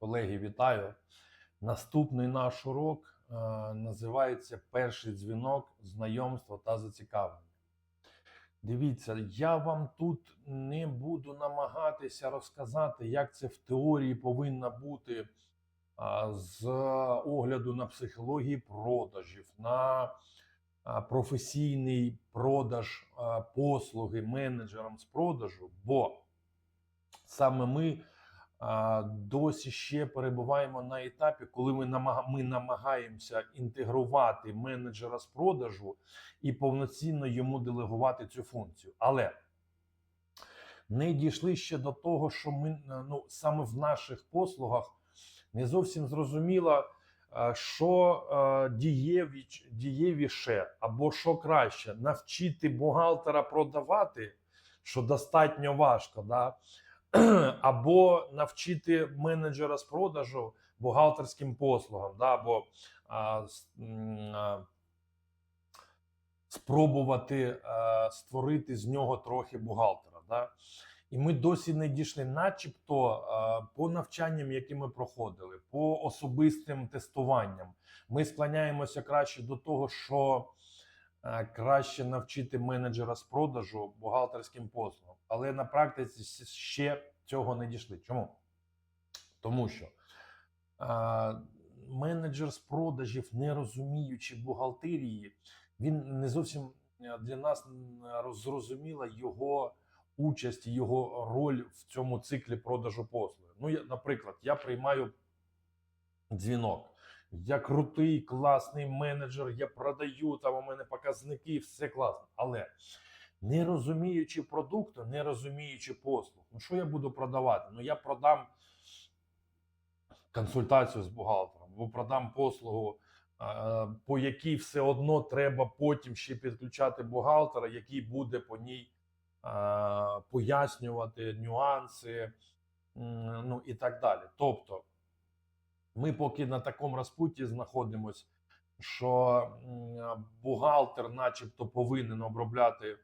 Колеги, вітаю! Наступний наш урок е, називається Перший дзвінок, знайомство та зацікавлення. Дивіться, я вам тут не буду намагатися розказати, як це в теорії повинно бути а, з огляду на психології продажів, на а, професійний продаж послуги менеджерам з продажу, бо саме ми досі ще перебуваємо на етапі, коли ми, ми намагаємося інтегрувати менеджера з продажу і повноцінно йому делегувати цю функцію. Але не дійшли ще до того, що ми е, ну, саме в наших послугах не зовсім зрозуміло, е, що е, дієві, дієвіше або що краще навчити бухгалтера продавати, що достатньо важко, да? або навчити менеджера з продажу бухгалтерським послугам, да? або а, а, спробувати е, створити з нього трохи бухгалтера. Да? І ми досі не дійшли, начебто, по навчанням, які ми проходили, по особистим тестуванням, ми склоняємося краще до того, що краще навчити менеджера з продажу бухгалтерським послугам. Але на практиці ще цього не дійшли. Чому? Тому що е, менеджер з продажів, не розуміючи бухгалтерії, він не зовсім е, для нас зрозуміла його участь, його роль в цьому циклі продажу послуги. Ну, я, наприклад, я приймаю дзвінок. Я крутий, класний менеджер, я продаю, там у мене показники, все класно. Але не розуміючи продукту, не розуміючи послуг, ну що я буду продавати? Ну я продам консультацію з бухгалтером, або продам послугу, по якій все одно треба потім ще підключати бухгалтера, який буде по ній пояснювати нюанси, ну і так далі. Тобто, ми поки на такому розпутті знаходимося, що бухгалтер, начебто, повинен обробляти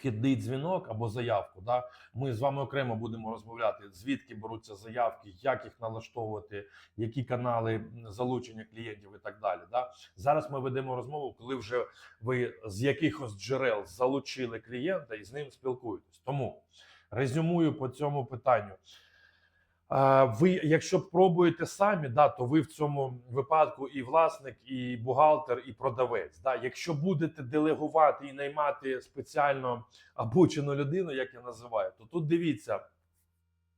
вхідний дзвінок або заявку. Да? Ми з вами окремо будемо розмовляти, звідки беруться заявки, як їх налаштовувати, які канали залучення клієнтів і так далі. Да? Зараз ми ведемо розмову, коли вже ви з якихось джерел залучили клієнта і з ним спілкуєтесь. Тому резюмую по цьому питанню. Ви, якщо пробуєте самі, да, то ви в цьому випадку і власник, і бухгалтер, і продавець. Да. Якщо будете делегувати і наймати спеціально обучену людину, як я називаю, то тут дивіться,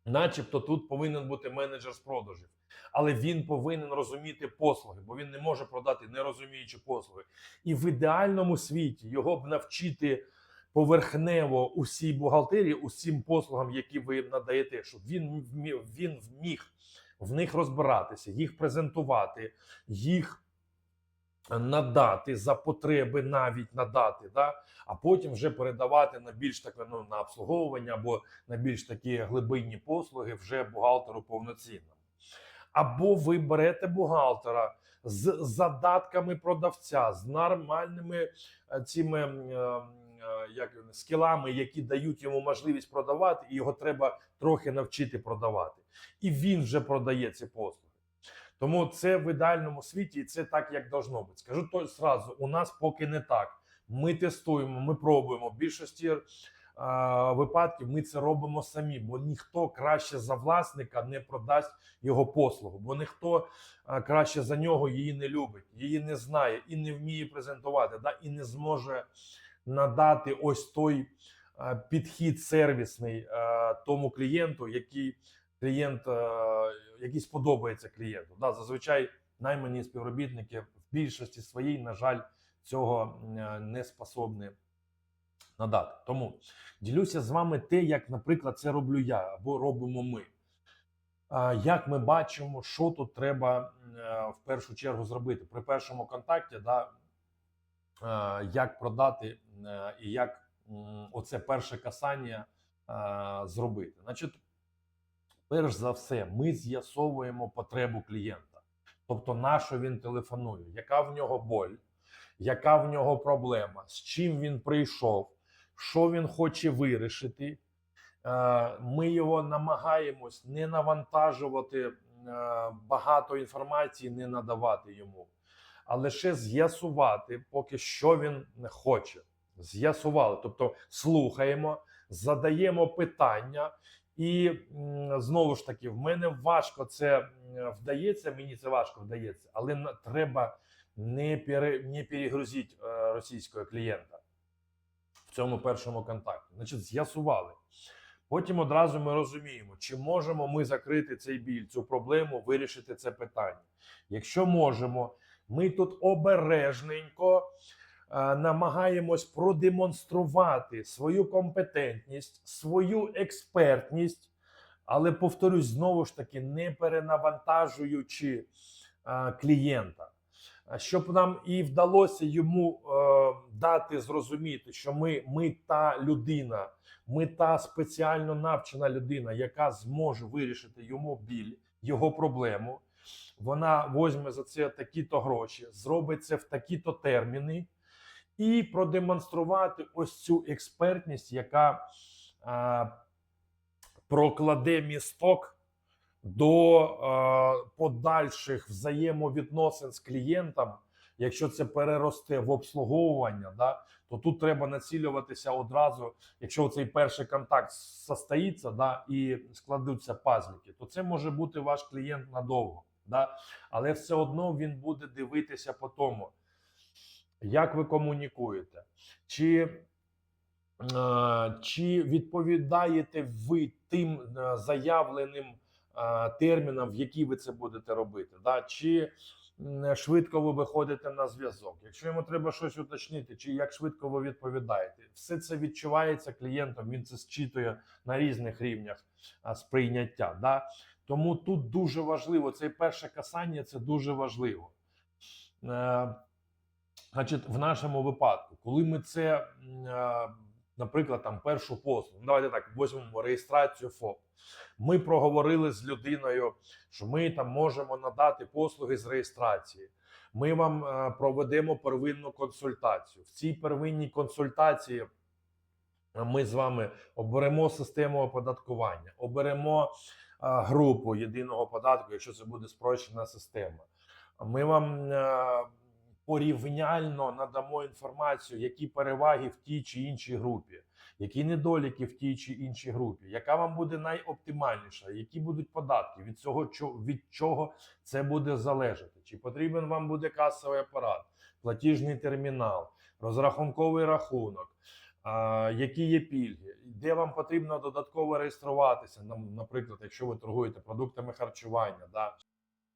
начебто тут повинен бути менеджер з продажів, але він повинен розуміти послуги, бо він не може продати, не розуміючи послуги. І в ідеальному світі його б навчити поверхнево усій бухгалтерії, усім послугам, які ви надаєте, щоб він вмів, він вміг в них розбиратися, їх презентувати, їх надати за потреби, навіть надати, да? а потім вже передавати на більш таке ну, на обслуговування або на більш такі глибинні послуги вже бухгалтеру повноцінному. Або ви берете бухгалтера з задатками продавця, з нормальними е, цими м, е, м, е, як скілами, які дають йому можливість продавати, і його треба трохи навчити продавати. І він вже продає ці послуги. Тому це в ідеальному світі, і це так, як должно бути. Скажу то зразу, у нас поки не так. Ми тестуємо, ми пробуємо. В більшості е, випадків ми це робимо самі, бо ніхто краще за власника не продасть його послугу, бо ніхто е, краще за нього її не любить, її не знає і не вміє презентувати, да, і не зможе надати ось той е, підхід сервісний е, тому клієнту, який клієнт, е, який сподобається клієнту. Да, зазвичай наймані співробітники в більшості своїй, на жаль, цього не способні надати. Тому ділюся з вами те, як, наприклад, це роблю я або робимо ми. Як ми бачимо, що тут треба в першу чергу зробити при першому контакті, да, як продати і як оце перше касання е, зробити. Значить, перш за все, ми з'ясовуємо потребу клієнта. Тобто, на що він телефонує, яка в нього боль, яка в нього проблема, з чим він прийшов, що він хоче вирішити, Е, Ми його намагаємось не навантажувати е, багато інформації, не надавати йому, а лише з'ясувати, поки що він не хоче. З'ясували, тобто слухаємо, задаємо питання, і знову ж таки, в мене важко це вдається. Мені це важко вдається, але треба не пере, не перегрузити е, російського клієнта в цьому першому контакті. Значить, з'ясували. Потім одразу ми розуміємо, чи можемо ми закрити цей біль, цю проблему, вирішити це питання. Якщо можемо, ми тут обережненько намагаємось продемонструвати свою компетентність, свою експертність, але повторюсь знову ж таки, не перенавантажуючи е, клієнта. Щоб нам і вдалося йому е, дати зрозуміти, що ми, ми та людина, ми та спеціально навчена людина, яка зможе вирішити йому біль, його проблему. Вона возьме за це такі-то гроші, зробить це в такі-то терміни, і продемонструвати ось цю експертність, яка е, прокладе місток до е, подальших взаємовідносин з клієнтом. Якщо це переросте в обслуговування, да, то тут треба націлюватися одразу. Якщо цей перший контакт состоїться, да, і складуться пазлики, то це може бути ваш клієнт надовго. Да? Але все одно він буде дивитися по тому, як ви комунікуєте, чи, е, чи відповідаєте ви тим е, заявленим е, термінам, в які ви це будете робити, да? чи швидко ви виходите на зв'язок. Якщо йому треба щось уточнити, чи як швидко ви відповідаєте, все це відчувається клієнтом. Він це зчитує на різних рівнях сприйняття. Да? Тому тут дуже важливо це перше касання, це дуже важливо. Е, Значить, в нашому випадку, коли ми це, е, наприклад, там першу послугу, ну, давайте так, візьмемо реєстрацію ФОП. Ми проговорили з людиною, що ми там можемо надати послуги з реєстрації. Ми вам е, проведемо первинну консультацію. В цій первинній консультації ми з вами оберемо систему оподаткування, оберемо е, групу єдиного податку, якщо це буде спрощена система. Ми вам е, порівняльно надамо інформацію, які переваги в тій чи іншій групі, які недоліки в тій чи іншій групі, яка вам буде найоптимальніша, які будуть податки, від цього від чого це буде залежати. Чи потрібен вам буде касовий апарат, платіжний термінал, розрахунковий рахунок. Які є пільги, де вам потрібно додатково реєструватися, наприклад, якщо ви торгуєте продуктами харчування, да,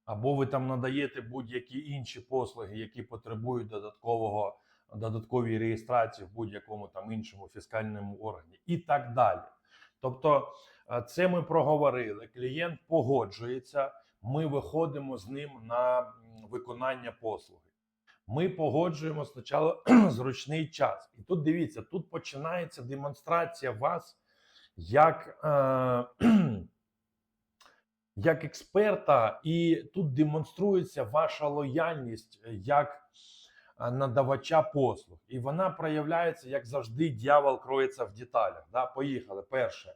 або ви там надаєте будь-які інші послуги, які потребують додаткового додаткової реєстрації в будь-якому там іншому фіскальному органі, і так далі. Тобто, е, це ми проговорили. Клієнт погоджується. Ми виходимо з ним на виконання послуги. Ми погоджуємо спочатку зручний час. І тут дивіться, тут починається демонстрація вас як. Е, як експерта, і тут демонструється ваша лояльність е, як е, надавача послуг, і вона проявляється, як завжди, дьявол кроється в деталях. Да? Поїхали. Перше,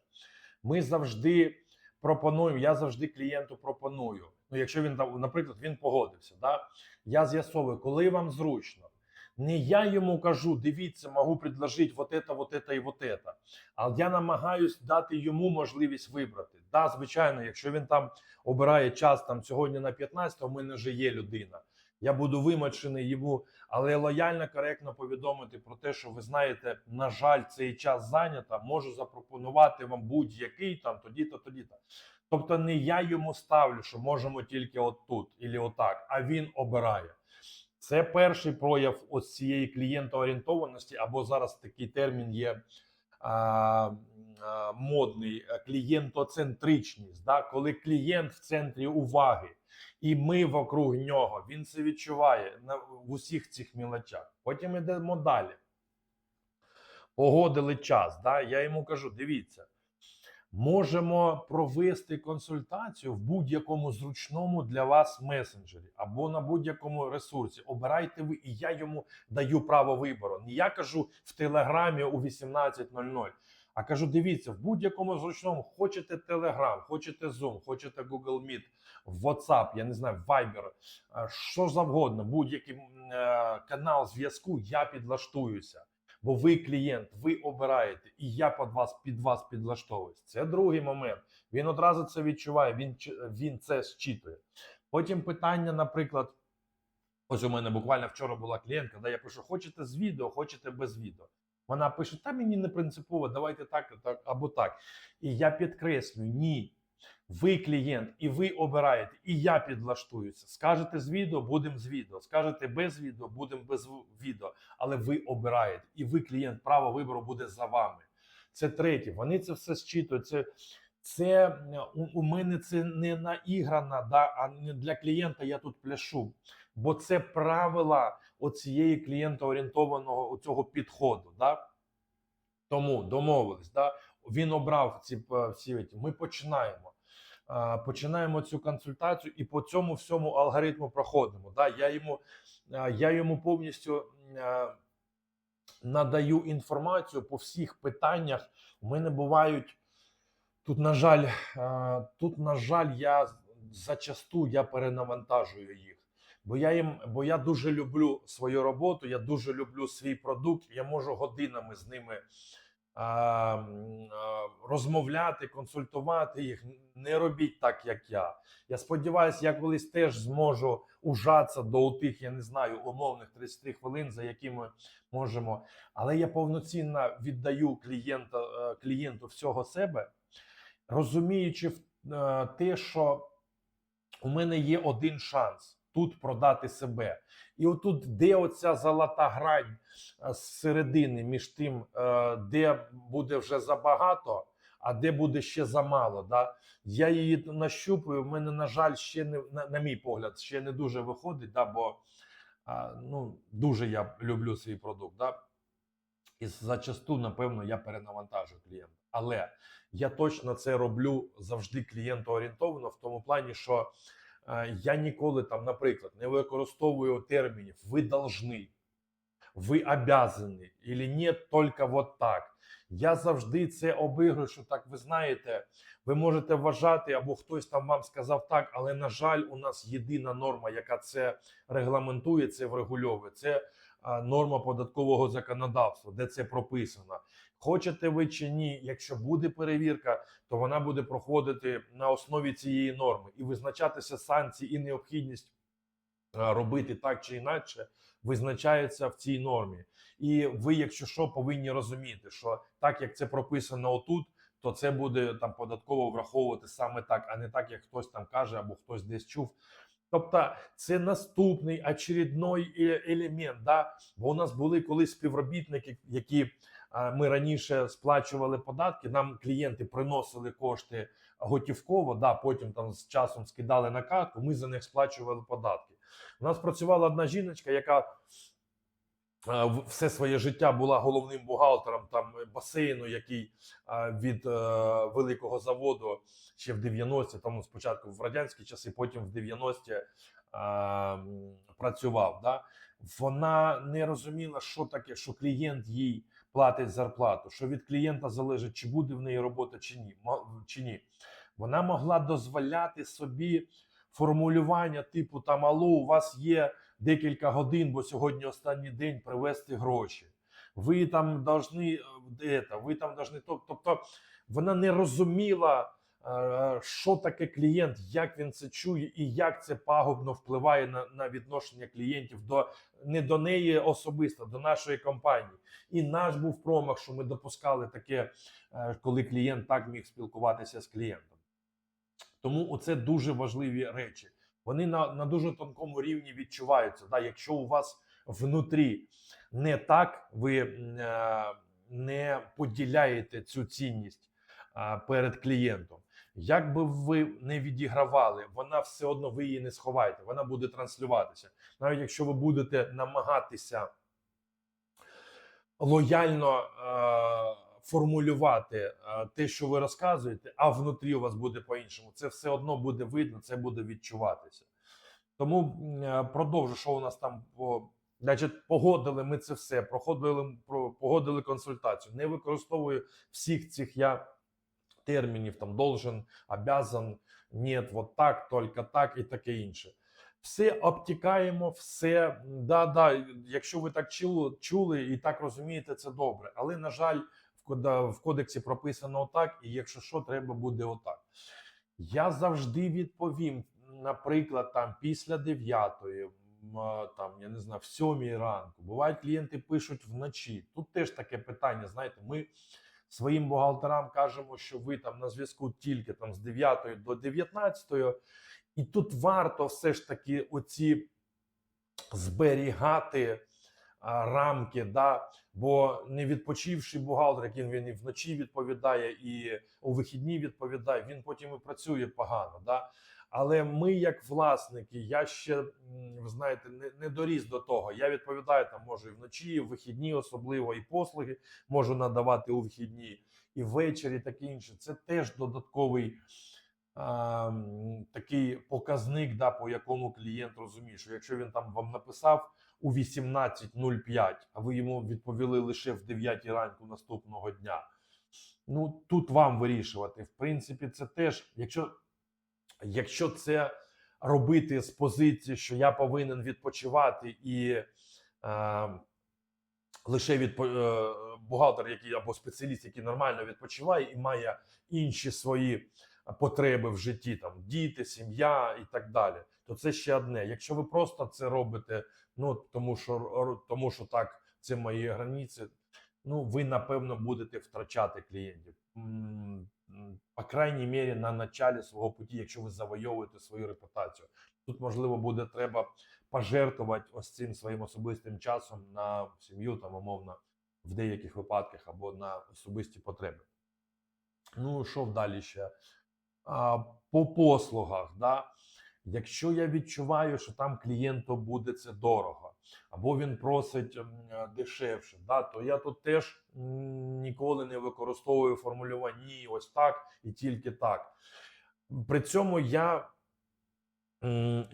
ми завжди пропонуємо. Я завжди клієнту пропоную. Ну, якщо він там, наприклад, він погодився, да? я з'ясовую, коли вам зручно. Не я йому кажу, дивіться, можу предложити вот это, вот это і вот это. Але я намагаюсь дати йому можливість вибрати. Да, звичайно, якщо він там обирає час там сьогодні на 15, у мене вже є людина. Я буду вимачений йому, але лояльно, коректно повідомити про те, що ви знаєте, на жаль, цей час зайнято, можу запропонувати вам будь-який там тоді-то, тоді-то. Тобто не я йому ставлю, що можемо тільки отут, і отак, а він обирає. Це перший прояв ось цієї клієнтоорієнтованості, або зараз такий термін є а, модний е, клієнтоцентричність, да? коли клієнт в центрі уваги, і ми вокруг нього. Він це відчуває на, в усіх цих мілочах. Потім йдемо далі. Погодили час. Да? Я йому кажу: дивіться, можемо провести консультацію в будь-якому зручному для вас месенджері або на будь-якому ресурсі. Обирайте ви, і я йому даю право вибору. Не я кажу в телеграмі у 18.00, А кажу: дивіться, в будь-якому зручному хочете Telegram, хочете Zoom, хочете Google Meet, WhatsApp, я не знаю, Viber, е, що завгодно, будь-який е, канал зв'язку, я підлаштуюся. Бо ви клієнт, ви обираєте, і я під вас під вас підлаштовуюсь. Це другий момент. Він одразу це відчуває, він, він це зчитує. Потім питання, наприклад, ось у мене буквально вчора була клієнтка, де я пишу: хочете з відео, хочете без відео. Вона пише: та мені не принципово, давайте так, так або так. І я підкреслюю: ні. Ви клієнт, і ви обираєте, і я підлаштуюся. Скажете з відео, будемо з відео. Скажете без відео, будемо без відео. Але ви обираєте, і ви клієнт, право вибору буде за вами. Це третє. Вони це все зчитують. Це, це у, у мене це не наіграна, да, а не для клієнта я тут пляшу. Бо це правила оцієї клієнтоорієнтованого цього підходу. Да? Тому домовились. Да? Він обрав ці е, всі. Ми починаємо. Починаємо цю консультацію і по цьому всьому алгоритму проходимо. Да? Я, йому, я йому повністю надаю інформацію по всіх питаннях. У мене бувають тут, на жаль, тут, на жаль, я зачасту я перенавантажую їх. Бо я їм, бо я дуже люблю свою роботу, я дуже люблю свій продукт. Я можу годинами з ними а, а, розмовляти, консультувати їх. Не робіть так, як я. Я сподіваюся, я колись теж зможу ужатися до тих, я не знаю, умовних 30 хвилин, за які ми можемо. Але я повноцінно віддаю клієнта, е, клієнту всього себе, розуміючи е, те, що у мене є один шанс тут продати себе. І отут, де оця золота грань е, з середини між тим, е, де буде вже забагато, а де буде ще замало. Да? Я її нащупую. В мене, на жаль, ще не на, мій погляд, ще не дуже виходить, да, бо ну, дуже я люблю свій продукт. Да? І зачасту, напевно, я перенавантажую клієнта. Але я точно це роблю завжди клієнтоорієнтовано в тому плані, що я ніколи там, наприклад, не використовую термінів ви должны, ви обязаны, или нет, тільки вот так. Я завжди це обігрую, що так ви знаєте, ви можете вважати, або хтось там вам сказав так, але на жаль, у нас єдина норма, яка це регламентує, це врегульовує. Це норма податкового законодавства, де це прописано. Хочете ви чи ні, якщо буде перевірка, то вона буде проходити на основі цієї норми і визначатися санкції і необхідність робити так чи інакше визначається в цій нормі. І ви, якщо що, повинні розуміти, що так як це прописано отут, то це буде там податково враховувати саме так, а не так, як хтось там каже або хтось десь чув. Тобто це наступний очередной е- елемент. Да? Бо у нас були колись співробітники, які ми раніше сплачували податки. Нам клієнти приносили кошти готівково, да, потім там з часом скидали на карту. Ми за них сплачували податки. У нас працювала одна жіночка, яка все своє життя була головним бухгалтером там басейну, який е, від е, великого заводу ще в 90-ті, тому спочатку в радянські часи, потім в 90-ті е, працював. Да? Вона не розуміла, що таке, що клієнт їй платить зарплату, що від клієнта залежить, чи буде в неї робота, чи ні. Чи ні. Вона могла дозволяти собі формулювання типу там алло, у вас є декілька годин, бо сьогодні останній день привезти гроші. Ви там должны, е, это, ви там должны, тоб- тобто вона не розуміла, е, що таке клієнт, як він це чує і як це пагубно впливає на, на відношення клієнтів до не до неї особисто, до нашої компанії. І наш був промах, що ми допускали таке, е, коли клієнт так міг спілкуватися з клієнтом. Тому це дуже важливі речі. Вони на, на дуже тонкому рівні відчуваються. Да? Якщо у вас внутрі не так, ви е, не поділяєте цю цінність е, перед клієнтом. Як би ви не відігравали, вона все одно ви її не сховаєте, вона буде транслюватися. Навіть якщо ви будете намагатися лояльно е, формулювати е, те, що ви розказуєте, а внутрі у вас буде по-іншому. Це все одно буде видно, це буде відчуватися. Тому е, продовжу, що у нас там по Значить, погодили ми це все, проходили про- погодили консультацію. Не використовую всіх цих я термінів, там должен, обязан, нет, вот так, тільки так і таке інше. Все обтікаємо, все да, да. Якщо ви так чули і так розумієте, це добре. Але на жаль, в в кодексі прописано отак, і якщо що, треба буде отак. Я завжди відповім, наприклад, там після 9, там я не знаю, в 7 ранку. Бувають клієнти пишуть вночі. Тут теж таке питання. Знаєте, ми своїм бухгалтерам кажемо, що ви там на зв'язку тільки там з 9 до 19, і тут варто все ж таки оці зберігати рамки, да, бо не відпочивший бухгалтер, який він і вночі відповідає, і у вихідні відповідає, він потім і працює погано. Да? Але ми, як власники, я ще знаєте, не, не доріс до того. Я відповідаю там, може, і вночі, і в вихідні, особливо і послуги можу надавати у вихідні, і ввечері, таке інше. Це теж додатковий такий показник, да, по якому клієнт розуміє, що якщо він там вам написав у 18.05, а ви йому відповіли лише в 9 ранку наступного дня. Ну тут вам вирішувати. В принципі, це теж, якщо, якщо це робити з позиції, що я повинен відпочивати і е, лише відпо... е, бухгалтер, який або спеціаліст, який нормально відпочиває і має інші свої потреби в житті, там діти, сім'я і так далі, то це ще одне. Якщо ви просто це робите, ну тому що тому, що так, це мої границі. Ну, ви напевно будете втрачати клієнтів. По крайній мірі, на началі свого путі, якщо ви завойовуєте свою репутацію. Тут можливо буде треба пожертвувати ось цим своїм особистим часом на сім'ю, там умовно, в деяких випадках або на особисті потреби. Ну, що далі ще? А, по послугах, да? Якщо я відчуваю, що там клієнту буде це дорого, або він просить е, дешевше, да, то я тут теж ніколи не використовую формулювання «ні, ось так і тільки так. При цьому я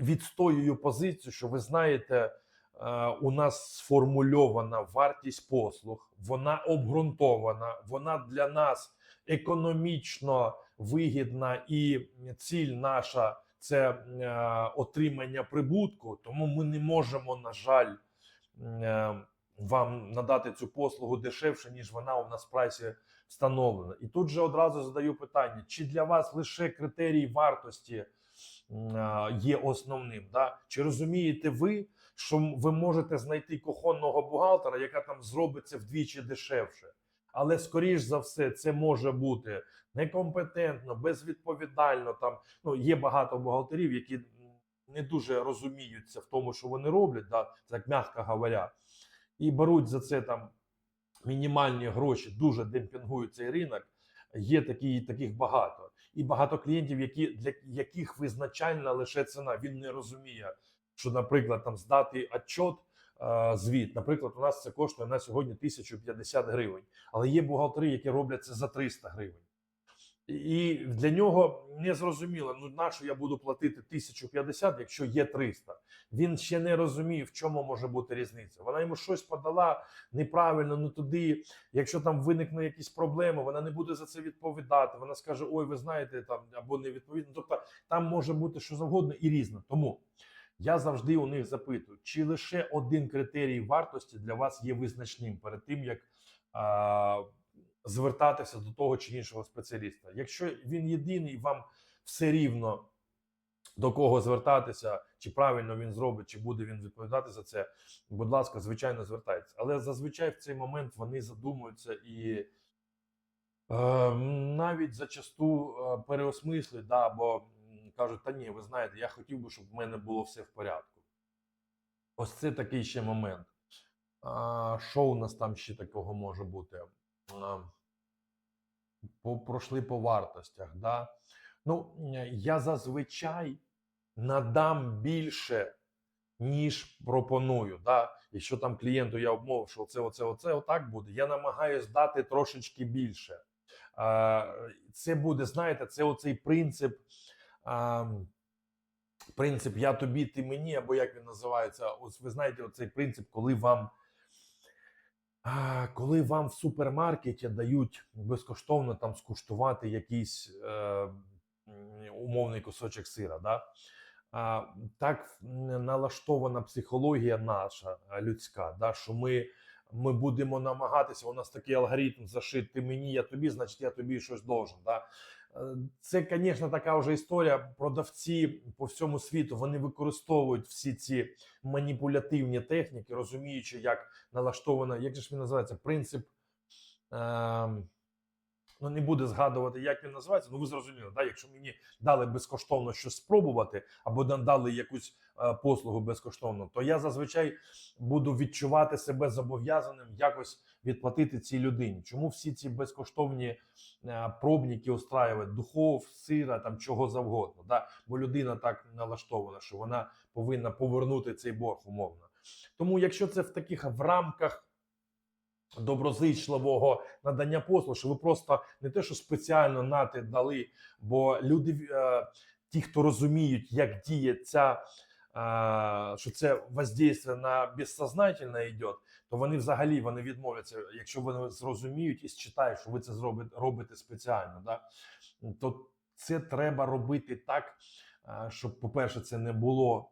відстоюю позицію, що ви знаєте, е, у нас сформульована вартість послуг, вона обґрунтована, вона для нас економічно вигідна і ціль наша це е, отримання прибутку. Тому ми не можемо, на жаль, е, вам надати цю послугу дешевше, ніж вона у нас в прайсі встановлена. І тут же одразу задаю питання: чи для вас лише критерій вартості е, є основним? Да? Чи розумієте ви, що ви можете знайти кухонного бухгалтера, яка там зробить це вдвічі дешевше? Але скоріш за все, це може бути некомпетентно, безвідповідально. Там ну є багато бухгалтерів, які не дуже розуміються в тому, що вони роблять, да, так м'яко говоря, і беруть за це там мінімальні гроші, дуже демпінгують цей ринок. Є такі, таких багато, і багато клієнтів, які для яких визначальна лише ціна. Він не розуміє, що, наприклад, там здати отчет, звіт. Наприклад, у нас це коштує на сьогодні 1050 гривень, але є бухгалтери, які роблять це за 300 гривень. І для нього не зрозуміло, ну на що я буду платити 1050, якщо є 300. Він ще не розуміє, в чому може бути різниця. Вона йому щось подала неправильно, ну туди, якщо там виникне якісь проблеми, вона не буде за це відповідати. Вона скаже: Ой, ви знаєте, там або не відповідно. Тобто там може бути що завгодно і різне. Тому я завжди у них запитую, чи лише один критерій вартості для вас є визначним перед тим, як а, звертатися до того чи іншого спеціаліста. Якщо він єдиний, вам все рівно до кого звертатися, чи правильно він зробить, чи буде він відповідати за це, будь ласка, звичайно, звертайтеся. Але зазвичай в цей момент вони задумуються і е, навіть зачасту е, переосмислюють, да, або кажуть, та ні, ви знаєте, я хотів би, щоб в мене було все в порядку. Ось це такий ще момент. А, що у нас там ще такого може бути? А, по, пройшли по вартостях. Да? Ну, я зазвичай надам більше, ніж пропоную. Да? Якщо там клієнту я обмовив, що це, оце, оце, отак буде, я намагаюсь дати трошечки більше. Це буде, знаєте, це оцей принцип принцип я тобі, ти мені, або як він називається. Ось ви знаєте, оцей принцип, коли вам. Коли вам в супермаркеті дають безкоштовно там скуштувати якийсь е, умовний кусочок сира, да? а, так налаштована психологія наша людська, да? що ми, ми будемо намагатися, у нас такий алгоритм зашит, ти мені, я тобі, значить я тобі щось должен. Да? Це, звісно, така вже історія. Продавці по всьому світу вони використовують всі ці маніпулятивні техніки, розуміючи, як налаштована, як же ж він називається, принцип. Е, ну, не буде згадувати, як він називається. Ну, ви зрозуміли, да? якщо мені дали безкоштовно щось спробувати, або дали якусь послугу безкоштовно, то я зазвичай буду відчувати себе зобов'язаним якось відплатити цій людині. Чому всі ці безкоштовні е, пробники устраюють духов, сира, там чого завгодно? Да? Бо людина так налаштована, що вона повинна повернути цей борг умовно. Тому, якщо це в таких в рамках доброзичливого надання послуг, що ви просто не те, що спеціально нати дали, бо люди, е, ті, хто розуміють, як діє ця, е, що це воздействие на безсознательне йде, то вони взагалі вони відмовляться, якщо вони зрозуміють і считають, що ви це робите спеціально, да? то це треба робити так, щоб, по-перше, це не було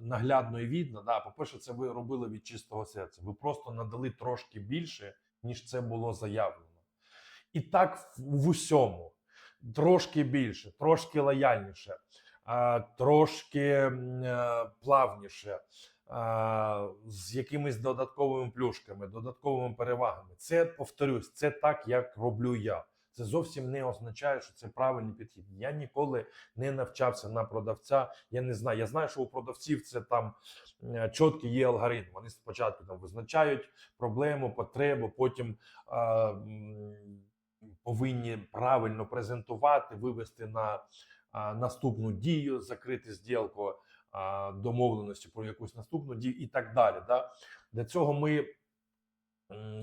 наглядно і видно. Да? По-перше, це ви робили від чистого серця. Ви просто надали трошки більше, ніж це було заявлено. І так в, усьому. Трошки більше, трошки лояльніше, трошки е, плавніше, з якимись додатковими плюшками, додатковими перевагами. Це повторюсь, це так, як роблю я. Це зовсім не означає, що це правильний підхід. Я ніколи не навчався на продавця. Я не знаю. Я знаю, що у продавців це там е, чіткий є алгоритм. Вони спочатку там визначають проблему, потребу, потім м, повинні правильно презентувати, вивести на наступну дію, закрити зділку, домовленості про якусь наступну дію і так далі. Да? Для цього ми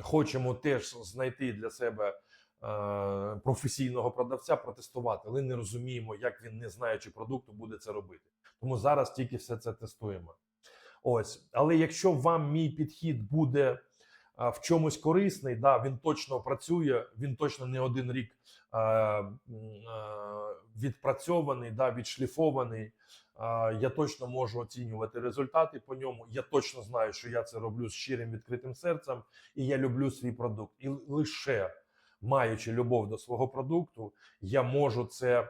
хочемо теж знайти для себе е, професійного продавця, протестувати, але не розуміємо, як він, не знаючи продукту, буде це робити. Тому зараз тільки все це тестуємо. Ось, але якщо вам мій підхід буде в чомусь корисний, да, він точно працює, він точно не один рік м, а, відпрацьований, да, відшліфований. А, я точно можу оцінювати результати по ньому. Я точно знаю, що я це роблю з щирим відкритим серцем, і я люблю свій продукт. І лише маючи любов до свого продукту, я можу це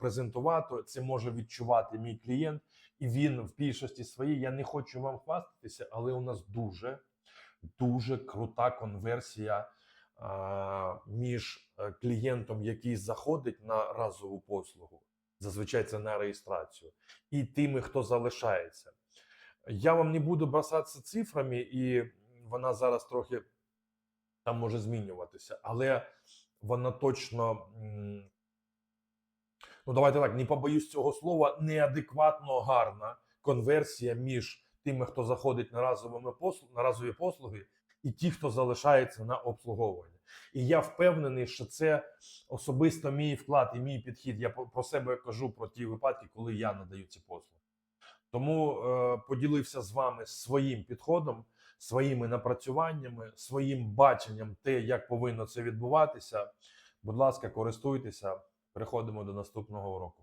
презентувати, це може відчувати мій клієнт, і він в більшості своїй. Я не хочу вам хвастатися, але у нас дуже дуже крута конверсія а, між е, клієнтом, який заходить на разову послугу, зазвичай це на реєстрацію, і тими, хто залишається. Я вам не буду бросатися цифрами, і вона зараз трохи там може змінюватися, але вона точно. Ну, давайте так, не побоюсь цього слова, неадекватно гарна конверсія між тими, хто заходить на разовими послуг, на разові послуги, і ті, хто залишається на обслуговуванні. І я впевнений, що це особисто мій вклад і мій підхід. Я про себе кажу про ті випадки, коли я надаю ці послуги. Тому е, поділився з вами своїм підходом, своїми напрацюваннями, своїм баченням, те, як повинно це відбуватися. Будь ласка, користуйтеся. Переходимо до наступного уроку.